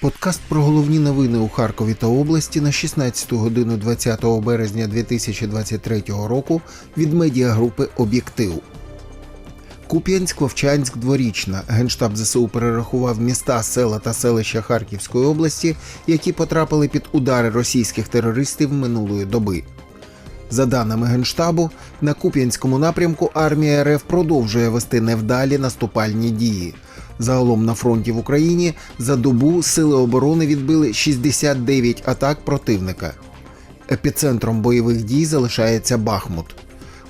Подкаст про головні новини у Харкові та області на 16 годину 20 березня 2023 року від медіагрупи Об'єктив. Куп'янськ, Вовчанськ, Дворічна. Генштаб ЗСУ перерахував міста, села та селища Харківської області, які потрапили під удари російських терористів минулої доби. За даними Генштабу, на Куп'янському напрямку армія РФ продовжує вести невдалі наступальні дії. Загалом на фронті в Україні за добу сили оборони відбили 69 атак противника. Епіцентром бойових дій залишається Бахмут.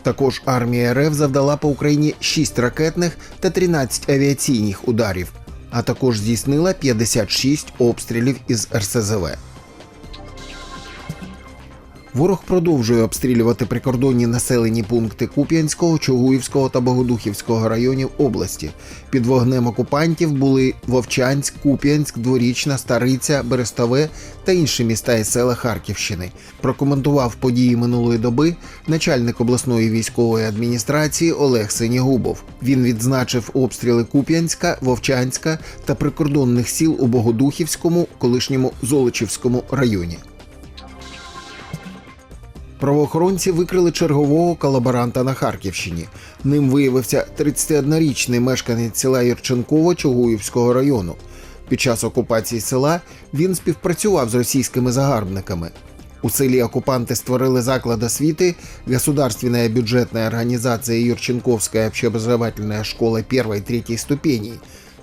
Також армія РФ завдала по Україні 6 ракетних та 13 авіаційних ударів, а також здійснила 56 обстрілів із РСЗВ. Ворог продовжує обстрілювати прикордонні населені пункти Куп'янського, Чугуївського та Богодухівського районів області. Під вогнем окупантів були Вовчанськ, Куп'янськ, Дворічна, Стариця, Берестове та інші міста і села Харківщини. Прокоментував події минулої доби начальник обласної військової адміністрації Олег Синігубов. Він відзначив обстріли Куп'янська, Вовчанська та прикордонних сіл у Богодухівському, колишньому Золочівському районі. Правоохоронці викрили чергового колаборанта на Харківщині. Ним виявився 31-річний мешканець села Юрченково Чугуївського району. Під час окупації села він співпрацював з російськими загарбниками. У селі окупанти створили заклад освіти, государственная бюджетная организация Юрченковская общеобразовательная школа 1-3 ступеней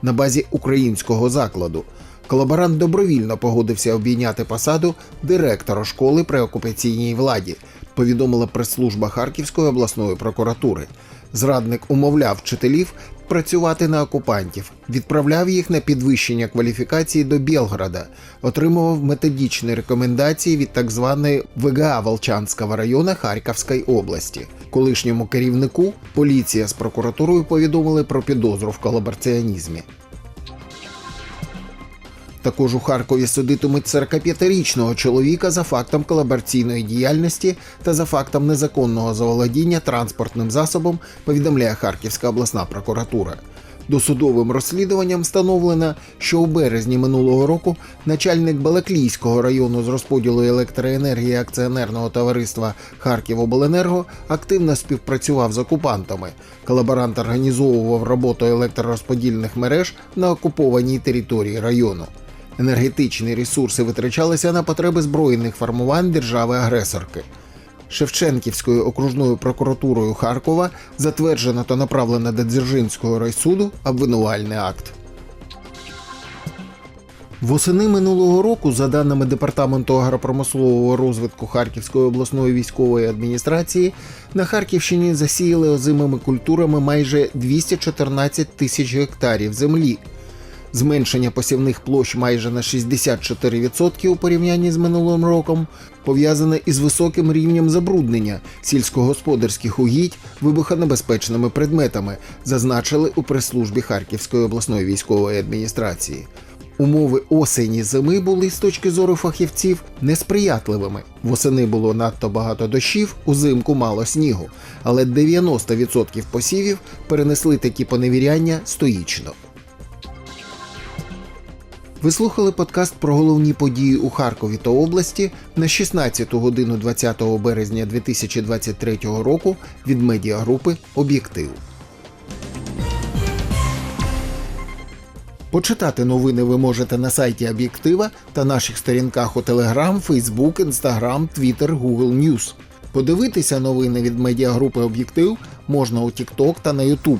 на базі українського закладу. Колаборант добровільно погодився обійняти посаду директора школи при окупаційній владі, повідомила прес-служба Харківської обласної прокуратури. Зрадник умовляв вчителів працювати на окупантів, відправляв їх на підвищення кваліфікації до Білграда, отримував методичні рекомендації від так званої ВГА Волчанського району Харківської області. Колишньому керівнику поліція з прокуратурою повідомили про підозру в колабораціонізмі. Також у Харкові судитимуть 45-річного чоловіка за фактом колабораційної діяльності та за фактом незаконного заволодіння транспортним засобом, повідомляє Харківська обласна прокуратура. Досудовим розслідуванням встановлено, що у березні минулого року начальник Балаклійського району з розподілу електроенергії акціонерного товариства Харківобленерго активно співпрацював з окупантами. Колаборант організовував роботу електророзподільних мереж на окупованій території району. Енергетичні ресурси витрачалися на потреби збройних формувань держави-агресорки. Шевченківською окружною прокуратурою Харкова затверджено та направлено до Дзержинського райсуду обвинувальний акт. Восени минулого року, за даними Департаменту агропромислового розвитку Харківської обласної військової адміністрації, на Харківщині засіяли озимими культурами майже 214 тисяч гектарів землі. Зменшення посівних площ майже на 64% у порівнянні з минулим роком пов'язане із високим рівнем забруднення сільськогосподарських угідь вибухонебезпечними предметами, зазначили у прес-службі Харківської обласної військової адміністрації. Умови осені зими були з точки зору фахівців несприятливими. Восени було надто багато дощів, узимку мало снігу, але 90% посівів перенесли такі поневіряння стоїчно. Ви слухали подкаст про головні події у Харкові та області на 16 годину 20 березня 2023 року від медіагрупи Об'єктив. Почитати новини ви можете на сайті Об'єктива та наших сторінках у Telegram, Facebook, Instagram, Twitter, Google News. Подивитися новини від медіагрупи Об'єктив можна у TikTok та на YouTube.